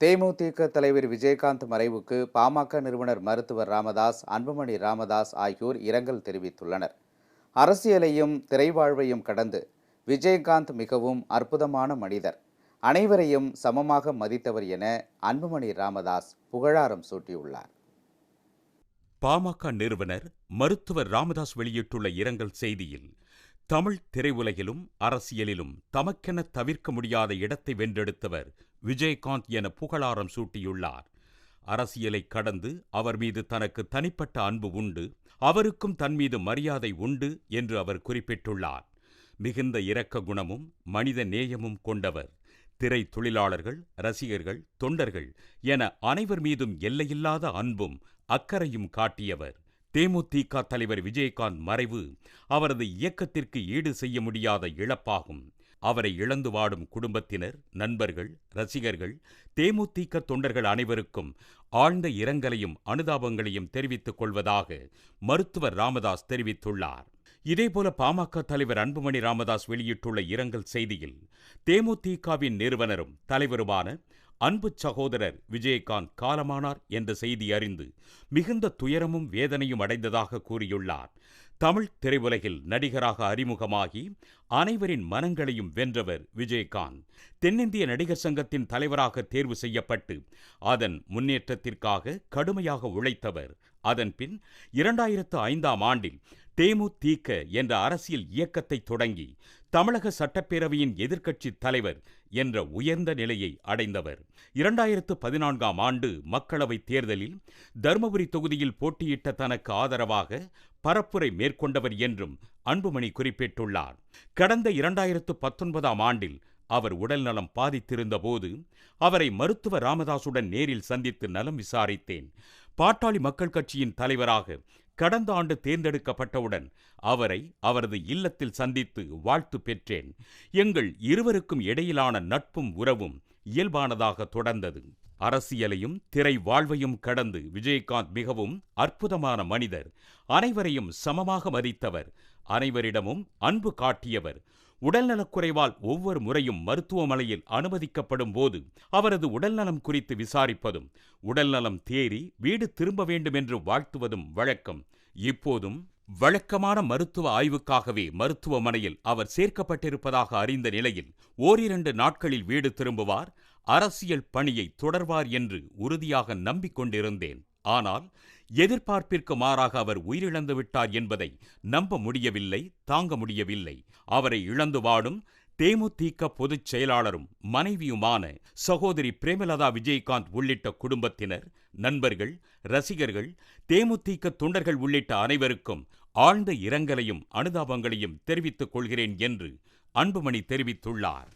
தேமுதிக தலைவர் விஜயகாந்த் மறைவுக்கு பாமக நிறுவனர் மருத்துவர் ராமதாஸ் அன்புமணி ராமதாஸ் ஆகியோர் இரங்கல் தெரிவித்துள்ளனர். அரசியலையும் திரைவாழ்வையும் கடந்து விஜயகாந்த் மிகவும் அற்புதமான மனிதர். அனைவரையும் சமமாக மதித்தவர் என அன்புமணி ராமதாஸ் புகழாரம் சூட்டியுள்ளார். பாமக நிறுவனர் மருத்துவர் ராமதாஸ் வெளியிட்டுள்ள இரங்கல் செய்தியில் தமிழ் திரையுலகிலும் அரசியலிலும் தமக்கென தவிர்க்க முடியாத இடத்தை வென்றெடுத்தவர் விஜயகாந்த் என புகழாரம் சூட்டியுள்ளார். அரசியலை கடந்து அவர் மீது தனக்கு தனிப்பட்ட அன்பு உண்டு அவருக்கும் தன் மீது மரியாதை உண்டு என்று அவர் குறிப்பிட்டுள்ளார். மிகுந்த இரக்க குணமும் மனித நேயமும் கொண்டவர். திரை தொழிலாளர்கள் ரசிகர்கள் தொண்டர்கள் என அனைவர் மீதும் எல்லையில்லாத அன்பும் அக்கறையும் காட்டியவர். தேமுதிக தலைவர் விஜயகாந்த் மறைவு அவரது இயக்கத்திற்கு ஈடு செய்ய முடியாத இழப்பாகும். அவரை இழந்து வாடும் குடும்பத்தினர் நண்பர்கள் ரசிகர்கள் தேமுதிக தொண்டர்கள் அனைவருக்கும் ஆழ்ந்த இரங்கலையும் அனுதாபங்களையும் தெரிவித்துக் கொள்வதாக மருத்துவர் ராமதாஸ் தெரிவித்துள்ளார். இதேபோல பாமக தலைவர் அன்புமணி ராமதாஸ் வெளியிட்டுள்ள இரங்கல் செய்தியில் தேமுதிகவின் நிறுவனரும் தலைவருமான அன்பு சகோதரர் விஜயகாந்த் காலமானார் என்ற செய்தி அறிந்து மிகுந்த துயரமும் வேதனையும் அடைந்ததாக கூறியுள்ளார். தமிழ் திரையுலகில் நடிகராக அறிமுகமாகி அனைவரின் மனங்களையும் வென்றவர் விஜயகாந்த். தென்னிந்திய நடிகர் சங்கத்தின் தலைவராக தேர்வு செய்யப்பட்டு அதன் முன்னேற்றத்திற்காக கடுமையாக உழைத்தவர். அதன்பின் இரண்டாயிரத்து ஐந்தாம் ஆண்டில் தேமுதிக என்ற அரசியல் இயக்கத்தை தொடங்கி தமிழக சட்டப்பேரவையின் எதிர்க்கட்சி தலைவர் என்ற உயர்ந்த நிலையை அடைந்தவர். இரண்டாயிரத்து பதினான்காம் ஆண்டு மக்களவைத் தேர்தலில் தருமபுரி தொகுதியில் போட்டியிட்ட தனக்கு ஆதரவாக பரப்புரை மேற்கொண்டவர் என்றும் அன்புமணி குறிப்பிட்டுள்ளார். கடந்த இரண்டாயிரத்து பத்தொன்பதாம் ஆண்டில் அவர் உடல்நலம் பாதித்திருந்தபோது அவரை மருத்துவ ராமதாசுடன் நேரில் சந்தித்து நலம் விசாரித்தேன். பாட்டாளி மக்கள் கட்சியின் தலைவராக கடந்த ஆண்டு தேர்ந்தெடுக்கப்பட்டவுடன் அவரை அவரது இல்லத்தில் சந்தித்து வாழ்த்து பெற்றேன். எங்கள் இருவருக்கும் இடையிலான நட்பும் உறவும் இயல்பானதாக தொடர்ந்தது. அரசியலையும் திரை வாழ்வையும் கடந்து விஜயகாந்த் மிகவும் அற்புதமான மனிதர். அனைவரையும் சமமாக மதித்தவர். அனைவரிடமும் அன்பு காட்டியவர். உடல்நலக்குறைவால் ஒவ்வொரு முறையும் மருத்துவமனையில் அனுமதிக்கப்படும் போது அவரது உடல்நலம் குறித்து விசாரிப்பதும் உடல்நலம் தேறி வீடு திரும்ப வேண்டும் என்று வாழ்த்துவதும் வழக்கம். இப்போதும் வழக்கமான மருத்துவ ஆய்வுக்காகவே மருத்துவமனையில் அவர் சேர்க்கப்பட்டிருப்பதாக அறிந்த நிலையில் ஓரிரண்டு நாட்களில் வீடு திரும்புவார் அரசியல் பணியை தொடர்வார் என்று உறுதியாக நம்பிக்கொண்டிருந்தேன். ஆனால் எதிர்பார்ப்பிற்கு மாறாக அவர் உயிரிழந்து விட்டார் என்பதை நம்ப முடியவில்லை தாங்க முடியவில்லை. அவரை இழந்து வாடும் தேமுதிக பொதுச் செயலாளரும் மனைவியுமான சகோதரி பிரேமலதா விஜயகாந்த் உள்ளிட்ட குடும்பத்தினர் நண்பர்கள் ரசிகர்கள் தேமுதிக தொண்டர்கள் உள்ளிட்ட அனைவருக்கும் ஆழ்ந்த இரங்கலையும் அனுதாபங்களையும் தெரிவித்துக் கொள்கிறேன் என்று அன்புமணி தெரிவித்துள்ளார்.